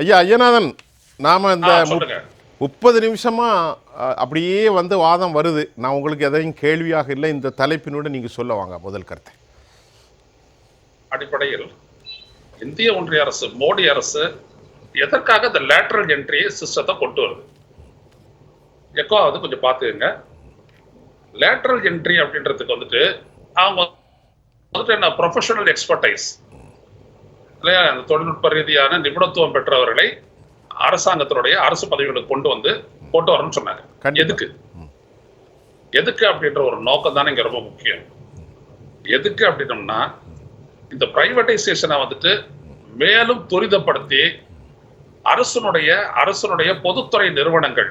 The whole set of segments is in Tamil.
ஐயா ஐயநாதன் நாம இந்த முப்பது நிமிஷமா அப்படியே வந்து வாதம் வருது. நான் உங்களுக்கு எதையும் கேள்வியாக இல்லை. இந்த தலைப்பினோட நீங்க சொல்ல வாங்க முதல் கருத்தை. அடிப்படையில் இந்திய ஒன்றிய அரசு மோடி அரசு எதற்காக இந்த லேட்டரல் என்ட்ரி சிஸ்டத்தை கொண்டு வருது? எக்கோ ஆகுது கொஞ்சம் பார்த்துக்கங்க. லேட்டரல் என்ட்ரி அப்படின்றதுக்கு வந்துட்டு அவங்க வந்துட்டு என்ன ப்ரொஃபஷனல் எக்ஸ்பர்டைஸ் இல்லையா அந்த தொழில்நுட்ப ரீதியான நிபுணத்துவம் பெற்றவர்களை அரசாங்கத்தினுடைய அரசு பதவிகளுக்கு கொண்டு வந்து கொண்டு வரணும்னு சொன்னாங்க. எதுக்கு? எதுக்கு அப்படின்ற ஒரு நோக்கம் தானே இங்க ரொம்ப முக்கியம். எதுக்கு அப்படின்னம்னா இந்த பிரைவேடைசேஷனை வந்துட்டு மேலும் துரிதப்படுத்தி அரசனுடைய அரசனுடைய பொதுத்துறை நிறுவனங்கள்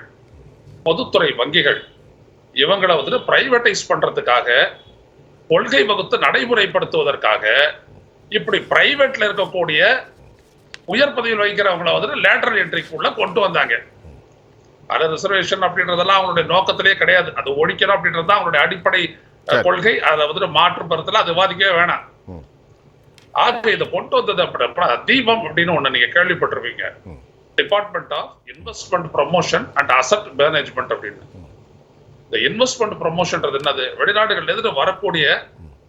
பொதுத்துறை வங்கிகள் இவங்களை வந்துட்டு பிரைவேடைஸ் பண்றதுக்காக கொள்கை வகுத்து நடைமுறைப்படுத்துவதற்காக இப்படி பிரைவேட்ல இருக்கக்கூடிய உயர் பதவியில் வைக்கிறவங்களை வந்துட்டு லேட்டரல் என்ட்ரிக்குள்ள கொண்டு வந்தாங்க. அது ரிசர்வேஷன் அப்படின்றதெல்லாம் அவங்களுடைய நோக்கத்திலே கிடையாது. அது ஒழிக்கணும் அப்படின்றது தான் அவங்களுடைய அடிப்படை. கொள்கை. அதை வந்துட்டு மாற்று பருத்துல அது விவாதிக்கவே வேணாம். ஆக இதை கொண்டு வந்தது அப்படின்னா தீபம் அப்படின்னு ஒண்ணு நீங்க கேள்விப்பட்டிருப்பீங்க. Department of investment promotion and asset management அப்படின்னு. இந்த இன்வெஸ்ட்மெண்ட் ப்ரமோஷன்றது என்னது? வெளிநாடுகள்ல இருந்து வரக்கூடிய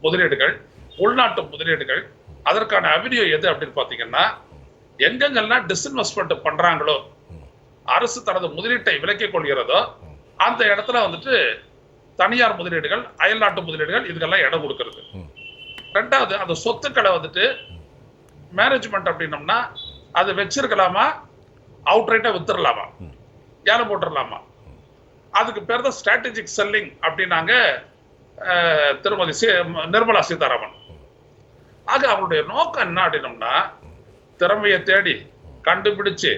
முதலீடுகள் உள்நாட்டு முதலீடுகள் அதற்கான அவென்யூ எது அப்படின்னு பார்த்தீங்கன்னா எங்கெங்கெல்லாம் டிஸ்இன்வெஸ்ட்மெண்ட் பண்றாங்களோ அரசு தனது முதலீட்டை விலக்கிக் கொள்கிறதோ அந்த இடத்துல வந்துட்டு தனியார் முதலீடுகள் அயல்நாட்டு முதலீடுகள் இதுக்கெல்லாம் இடம் கொடுக்கறது. ரெண்டாவது அந்த சொத்துக்களை வந்துட்டு மேனேஜ்மெண்ட் அப்படின்னம்னா அது வச்சிருக்கலாமா? அவுட்ரைட்டாக வித்துடலாமா ஏலம் போட்டுடலாமா அதுக்கு பேர் தான் ஸ்ட்ராட்டஜிக் செல்லிங் அப்படின்னாங்க திருமதி சி நிர்மலா சீதாராமன். ஆக அவங்களுடைய நோக்கம் என்ன அப்படின்னம்னா திறமையை தேடி கண்டுபிடிச்சு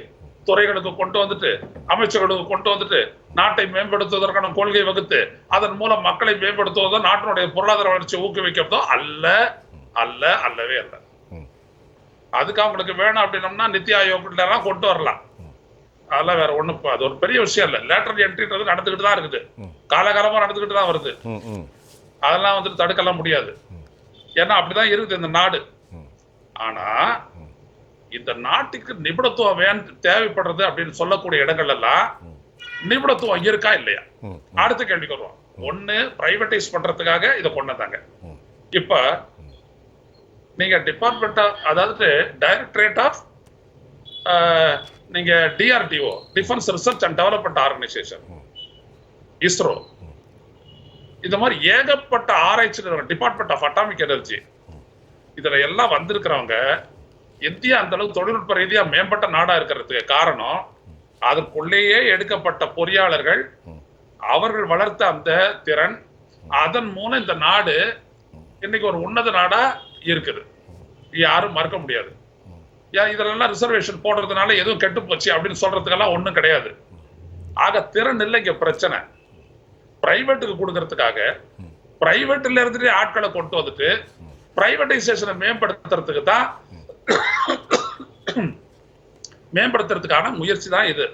துறைகளுக்கு கொண்டு வந்துட்டு அமைச்சர்களுக்கு கொண்டு வந்துட்டு நாட்டை மேம்படுத்துவதற்கான கொள்கை வகுத்து அதன் மூலம் மக்களை மேம்படுத்துவதோ நாட்டினுடைய பொருளாதார வளர்ச்சியை ஊக்குவிக்கிறதோ அல்ல அல்ல அல்லவே அல்ல. அதுக்கு அவங்களுக்கு வேணும் அப்படின்னம்னா நித்தி ஆயோக் எல்லாம் கொண்டு வரலாம். அதெல்லாம் வேற ஒண்ணும் அது ஒரு பெரிய விஷயம் இல்ல. லேட்டரல் என்ட்ரின்றது நடந்துகிட்டு தான் இருக்குது. காலகாலமா நடந்துகிட்டு தான் வருது. அதெல்லாம் வந்துட்டு தடுக்கலாம் முடியாது. ஏன்னா அப்படிதான் இருக்குது இந்த நாடு. ஆனா இந்த நாட்டுக்கு நிபுணத்துவம் வேன் தேவைப்படுறது அப்படின்னு சொல்லக்கூடிய இடங்கள் எல்லாம் நிபுணத்துவம் இருக்கா இல்லையா? அடுத்த கேள்விக்கு வருவோம். ஒண்ணு பிரைவேடைஸ் பண்றதுக்காக இதை கொண்டு வந்தாங்க. இப்ப நீங்க டிபார்ட்மெண்ட் அதாவது டைரக்டரேட் ஆஃப் நீங்க DRDO defence research and development organisation ISRO இந்த மாதிரி ஏகப்பட்ட ஆராய்ச்சி நிறுவனம் டிபார்ட்மெண்ட் ஆஃப் அட்டாமிக் எனர்ஜி இதுல எல்லாம் வந்திருக்கிறவங்க இந்தியா அந்த அளவுக்கு தொழில்நுட்ப ரீதியா மேம்பட்ட நாடா இருக்கிறதுக்கு காரணம் அதற்குள்ளேயே எடுக்கப்பட்ட பொறியாளர்கள் அவர்கள் வளர்த்த அந்த திறன் அதன் மூலம் இந்த நாடு இன்னைக்கு ஒரு உன்னத நாடா இருக்குது. யாரும் மறக்க முடியாது. ஏன் இதெல்லாம் ரிசர்வேஷன் போடுறதுனால எதுவும் கெட்டு போச்சு அப்படின்னு சொல்றதுக்கெல்லாம் ஒன்றும் கிடையாது. ஆக திறன் இல்லை இங்க பிரச்சனை. பிரைவேட்டுக்கு கொடுக்கறதுக்காக பிரைவேட்ல இருந்துட்டு ஆட்களை கொண்டு வந்துட்டு பிரைவேடைசேஷனை மேம்படுத்துறதுக்கு தான் மேம்படுத்துறதுக்கான முயற்சி தான் இது.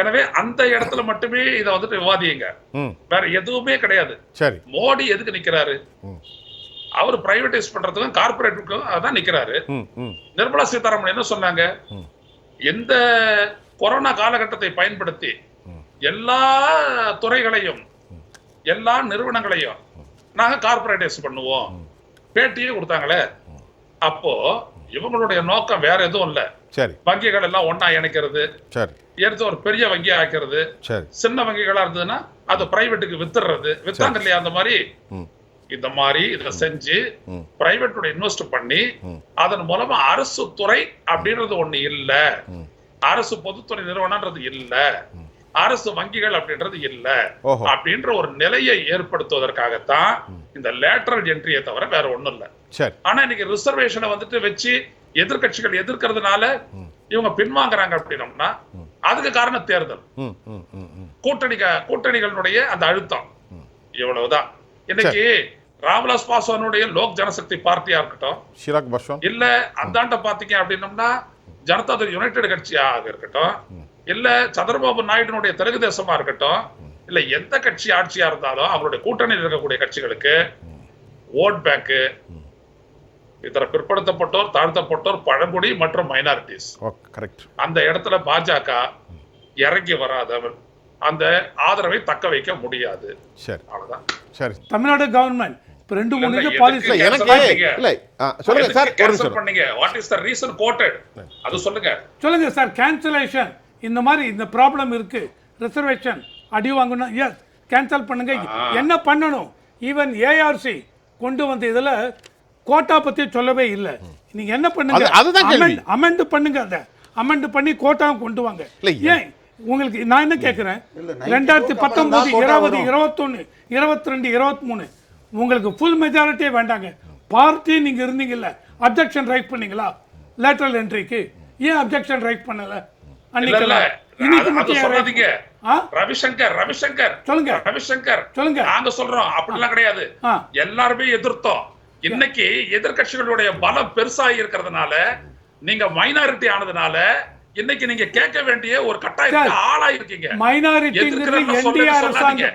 எனவே அந்த இடத்துல மட்டுமே இதை வந்துட்டு விவாதியுங்க வேற எதுவுமே கிடையாது. சரி. மோடி எதுக்கு நிக்கிறாரு? அவர் பிரைவேடைஸ் பண்றதுக்கும் கார்பரேட்டுக்கும் அதான் நிக்கிறாரு. நிர்மலா சீதாராமன் என்ன சொன்னாங்க. எந்த கொரோனா காலகட்டத்தை பயன்படுத்தி. எல்லா துறைகளையும் எல்லா நிறுவனங்களையும் நாங்க கார்பரேடைஸ் பண்ணுவோம். பேட்டியே கொடுத்தாங்களே. அப்போ இவங்களுடைய நோக்கம் வேற எதுவும் இல்ல. சரி. வங்கிகள் எல்லாம் ஒண்ணா இணைக்கிறது. சரி. எடுத்து ஒரு பெரிய வங்கியா ஆக்கிறது. சரி. சின்ன வங்கிகளா இருந்ததுன்னா அது பிரைவேட்டுக்கு வித்துடுறது வித்தாங்க இல்லையா அந்த மாதிரி? இந்த மாதிரி இதை செஞ்சு பிரைவேட்டோட இன்வெஸ்ட் பண்ணி. அதன் மூலமா அரசு துறை அப்படின்றது ஒண்ணு இல்ல. அரசு பொதுத்துறை நிறுவனம்ன்றது இல்ல. அரசு வங்கிகள் அப்படின்றது இல்ல. அப்படின்ற ஒரு நிலையை ஏற்படுத்துவதற்காகத்தான் இந்த லேட்டரல் என்ட்ரியை தவிர வேற ஒண்ணும் இல்ல. ஆனா இன்னைக்கு ரிசர்வேஷனை வந்துட்டு வச்சு எதிர்க்கட்சிகள் எதிர்க்கிறதுனால இவங்க பின்வாங்குறாங்க அப்படின்னம்னா அதுக்கு காரணம் தேர்தல். கூட்டணி கூட்டணிகளுடைய அந்த அழுத்தம். இவ்வளவுதான். இன்னைக்கு ராம்விலாஸ் பாஸ்வானுடைய லோக் ஜனசக்தி பார்ட்டியா இருக்கட்டும் ஷிராக் பஸ்வான். இல்ல அந்தாண்ட பாத்தீங்க அப்படின்னம்னா ஜனதாதள் யுனைடெட் கட்சியாக இருக்கட்டும் இல்ல சந்திரபாபு நாயுடுனுடைய தெலுங்கு தேசமா இருக்கட்டும் இல்ல எந்த கட்சி ஆட்சியா இருந்தாலும் அவங்களுடைய கூட்டணியில் இருக்கக்கூடிய கட்சிகளுக்கு ஓட் பேங்க் இதர பிற்படுத்தப்பட்டோர் தாழ்த்தப்பட்டோர் பழங்குடி மற்றும் மைனாரிட்டிஸ் ஓகே கரெக்ட் அந்த இடத்துல பாஜக இறங்கி வராதவர் அந்த ஆதரவை தக்க வைக்க முடியாது. சரி. அவ்வளவுதான். சரி. தமிழ்நாடு கவர்மெண்ட் இப்போ ரெண்டு மூணு இது பாலிசி எனக்கு? இல்ல சொல்லுங்க சார் பண்ணீங்க? What is the reason quoted அது சொல்லுங்க. சொல்லுங்க சார் கேன்சலேஷன் இந்த மாதிரி இந்த ப்ராப்ளம் இருக்கு. ரிசர்வேஷன் அடி வாங்கணும் எஸ் கேன்சல் பண்ணுங்க. என்ன பண்ணணும்? ஈவன் ஏஆர்சி கொண்டு வந்த இதுல கோட்டா பத்தி சொல்லவே இல்லை. நீங்க என்ன பண்ணுங்க? அது- அதுதான் கேள்வி. அமெண்ட் பண்ணுங்க அதை. அமெண்ட் பண்ணி கோட்டாவும் கொண்டு வாங்க. இல்ல, ஏன்? உங்களுக்கு நான் என்ன கேட்கிறேன்? இல்ல, 90 ரெண்டாயிரத்தி பத்தொன்பது இருபது வரும். இருபத்தொன்னு இருபத்தி ரெண்டு இருபத்தி மூணு உங்களுக்கு ஃபுல் மெஜாரிட்டியே வேண்டாங்க. பார்ட்டி நீங்க இருந்தீங்கல்ல. அப்ஜெக்ஷன் ரைட் பண்ணீங்களா? லேட்டரல் என்ட்ரிக்கு ஏன் அப்ஜெக்ஷன் ரைட் பண்ணல? சொல்லாதீங்க? ரவிசங்கர் ரவிசங்கர் சொல்லுங்க. ரவிசங்கர் சொல்லுங்க. நாங்க சொல்றோம் அப்படிலாம் கிடையாது. எல்லாருமே எதிர்த்தோம் இன்னைக்கு எதிர்க்கட்சிகளுடைய பலம் பெருசா இருக்கிறதுனால நீங்க மைனாரிட்டி ஆனதுனால இன்னைக்கு நீங்க கேட்க வேண்டிய ஒரு கட்டாயத்துக்கு ஆளாயிருக்கீங்க. மைனாரிட்டி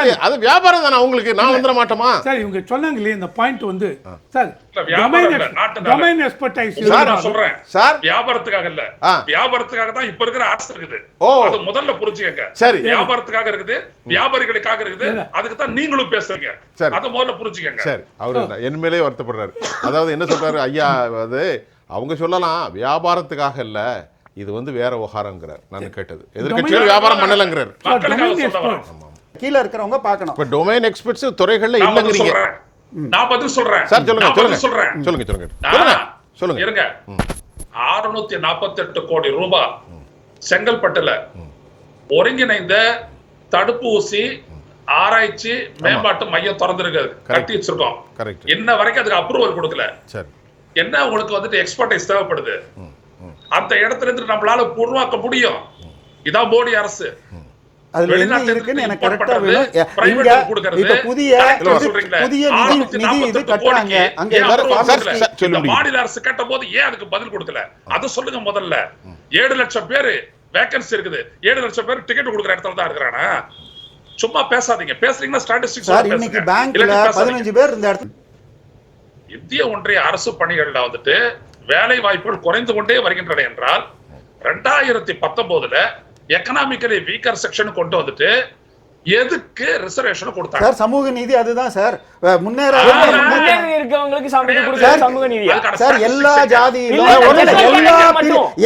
அது அது வியாபாரம் தானே உங்களுக்கு நான் வந்துட மாட்டோமா? சார் இவங்க சொன்னாங்க இல்லையா இந்த பாயிண்ட் வந்து சார். டொமைன் எக்ஸ்பர்டைஸ் சொல்றேன். சார். வியாபாரத்துக்காக இல்ல. வியாபாரத்துக்காக தான் இப்ப இருக்கிற அரசு இருக்குது. ஓ. அது முதல்ல புரிஞ்சுக்கங்க. சரி. வியாபாரத்துக்காக இருக்குது வியாபாரிகளுக்காக இருக்குது. அதுக்கு தான் நீங்களும் பேசுறீங்க. சரி. அது முதல்ல புரிஞ்சுக்கங்க. சரி. அவரு என் மேலே வருத்தப்படுறாரு. அதாவது என்ன சொல்றாரு ஐயா அது அவங்க சொல்லலாம் வியாபாரத்துக்காக இல்ல. இது வந்து வேற விவகாரங்கிறார் நான் கேட்டது. எதிர்க்கட்சிகள் வியாபாரம் பண்ணலங்கிறார். கீழே இருக்கிறவங்க பார்க்கணும். இப்ப டொமைன் எக்ஸ்பர்ட்ஸ் துறைகள்ல இல்லங்கிறீங்க. சொல்றேன். நான் பதில் சொல்றேன். சார் சொல்லுங்க சொல்லுங்க. சொல்றேன். சொல்லுங்க சொல்லுங்க. சொல்லுங்க இருங்க. அறுநூத்தி நாற்பத்தி எட்டு கோடி ரூபாய் செங்கல்பட்டுல ஒருங்கிணைந்த தடுப்பூசி ஆராய்ச்சி மேம்பாட்டு மையம் திறந்திருக்கு கட்டி வச்சிருக்கோம். கரெக்ட் இன்ன வரைக்கும் அதுக்கு அப்ரூவல் கொடுக்கல. சரி. என்ன உங்களுக்கு வந்துட்டு எக்ஸ்பர்டைஸ் தேவைப்படுது? அந்த இடத்துல இருந்து நம்மளால உருவாக்க முடியும். இதான் மோடி அரசு. அதுல என்ன வெளிநாட்டுல இருக்குன்னு இருந்து எனக்கு import கரெக்டா பண்றது, வேணும் private இங்க க்கு கொடுக்கறது, இப்ப புதிய correct ஆ இது- சொல்றீங்களே. புதிய நிதி 648 நிதி இது கட்டுறாங்க கோடிக்கு அங்க ஏன் எல்லாரும் approval சார், கொடுக்கல? சார், சொல்ல இந்த முடியும். மாநில அரசு கேட்ட போது ஏன் அதுக்கு பதில் கொடுக்கல? அதை சொல்லுங்க முதல்ல. ஏழு லட்சம் பேரு வேகன்சி இருக்குது. ஏழு லட்சம் பேர் டிக்கெட் கொடுக்குற இடத்துல தான் இருக்கிறானா சும்மா பேசாதீங்க. பேசுறீங்கன்னா ஸ்டாட்டிஸ்டிக்ஸ் சார் இன்னைக்கு பேங்க்ல பதினஞ்சு பேர் இந்த இடத்துல இந்திய ஒன்றிய அரசு பணிகள்ல வந்துட்டு வேலை வாய்ப்புகள் குறைந்து கொண்டே வருகின்றன என்றால் ரெண்டாயிரத்தி பத்தொன்பதுல எக்கனாமிக்கலி வீக்கர் செக்ஷன் கொண்டு வந்துட்டு எதுக்கு ரிசர்வேஷன் கொடுத்தாங்க சார் சமூக நீதி அதுதான் சார் முன்னேற இருக்கவங்களுக்கு சமூக அதுக்கான சார் எல்லா ஜாதியிலும் எல்லா.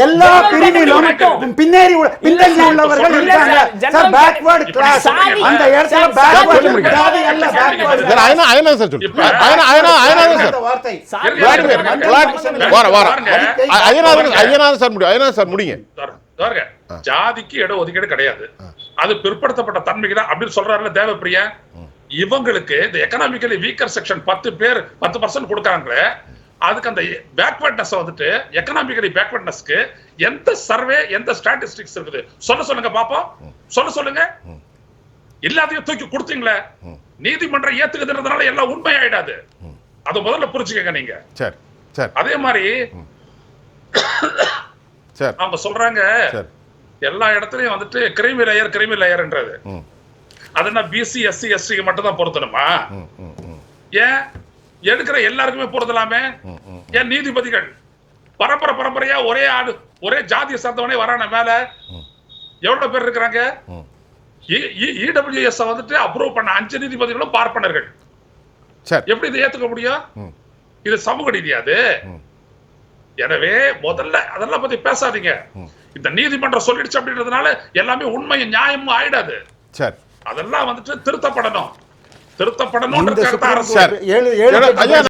எல்லா பிரிவிலும். பின்னேறி பின்தங்கி சார், உள்ளவர்கள் இருக்காங்க சார், பேக்வர்ட் கிளாஸ் அந்த இடத்துல சார், பேக்வர்ட். ஜாதி அல்ல பேக்வர்ட் சார் அயனா அயனா சார் சொல்லு இப்ப- அயனா அயனா அயனாதான் சார் வார்த்தை வார வார. அய்யநாதன் அய்யநாதன் சார் முடியும் அய்யநாதன் சார் முடிங்க பாருங்க ஜாதிக்கு இட ஒதுக்கீடு கிடையாது அது பிற்படுத்தப்பட்ட தன்மைக்கு தான் அப்படின்னு சொல்றாருல தேவப்பிரியா. இவங்களுக்கு இந்த எக்கனாமிக்கலி வீக்கர் செக்ஷன் பத்து பேர் பத்து பர்சன்ட் கொடுக்கறாங்களே அதுக்கு அந்த பேக்வர்ட்னஸ் வந்துட்டு எக்கனாமிக்கலி பேக்வர்ட்னஸ்க்கு எந்த சர்வே எந்த ஸ்டாட்டிஸ்டிக்ஸ் இருக்குது? சொல்ல சொல்லுங்க பாப்போம். சொல்ல சொல்லுங்க. எல்லாத்தையும் தூக்கி கொடுத்தீங்களே நீதிமன்றம் ஏத்துக்குதுன்றதுனால எல்லாம் உண்மை ஆயிடாது அதை முதல்ல புரிஞ்சுக்கங்க நீங்க. சரி சரி. அதே மாதிரி சரி. அவங்க சொல்றாங்க எல்லா இடத்துலயும் வந்துட்டு கிரைமி லேயர் கிரைமி லேயர்ன்றது. அது என்ன பிசி எஸ்சி எஸ்சிக்கு மட்டும் தான் பொருத்தணுமா? ஏன்? எடுக்கிற எல்லாருக்குமே பொருத்தலாமே? ஏன் நீதிபதிகள்? பரம்பரை பரம்பரையா ஒரே ஆடு ஒரே ஜாதியை சேர்ந்தவனே வரான மேல எவ்வளவு பேர் இருக்கிறாங்க. இடபிள்யூஎஸ் வந்துட்டு அப்ரூவ் பண்ண அஞ்சு நீதிபதிகளும் பார்ப்பனர்கள். எப்படி இதை ஏத்துக்க முடியும். இது சமூக நீதியா அது. ம். எனவே முதல்ல அதெல்லாம் பத்தி பேசாதீங்க. இந்த நீதிமன்றம் சொல்லிடுச்சு அப்படின்றதுனால எல்லாமே உண்மையும் நியாயமும் ஆயிடாது. சரி. அதெல்லாம் வந்துட்டு திருத்தப்படணும். இந்த